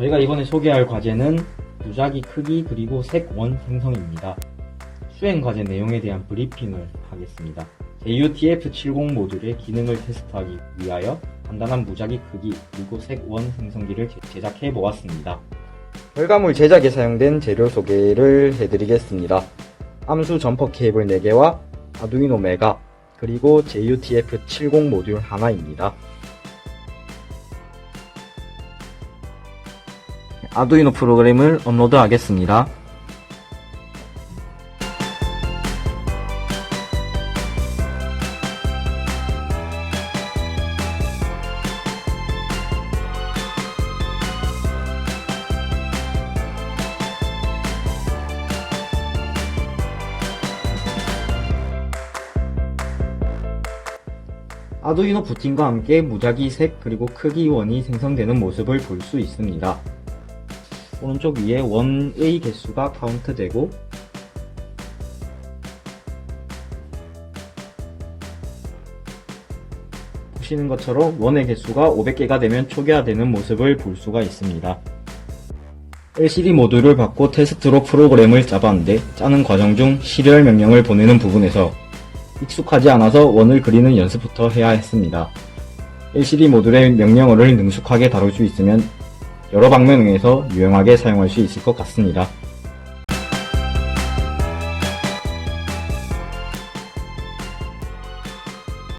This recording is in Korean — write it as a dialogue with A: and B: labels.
A: 저희가 이번에 소개할 과제는 무작위 크기 그리고 색원 생성입니다. 수행 과제 내용에 대한 브리핑을 하겠습니다. JUTF70 모듈의 기능을 테스트하기 위하여 간단한 무작위 크기 그리고 색원 생성기를 제- 제작해 보았습니다. 결과물 제작에 사용된 재료 소개를 해드리겠습니다. 암수 점퍼 케이블 4개와 아두이노 메가 그리고 JUTF70 모듈 하나입니다. 아두이노 프로그램을 업로드 하겠습니다. 아두이노 부팅과 함께 무작위 색 그리고 크기 원이 생성되는 모습을 볼 수 있습니다. 오른쪽 위에 원의 개수가 카운트 되고 보시는 것처럼 원의 개수가 500개가 되면 초기화되는 모습을 볼 수가 있습니다. LCD 모듈을 받고 테스트로 프로그램을 짜봤는데 짜는 과정 중 시리얼 명령을 보내는 부분에서 익숙하지 않아서 원을 그리는 연습부터 해야 했습니다. LCD 모듈의 명령어를 능숙하게 다룰 수 있으면 여러 방면에서 유용하게 사용할 수 있을 것 같습니다.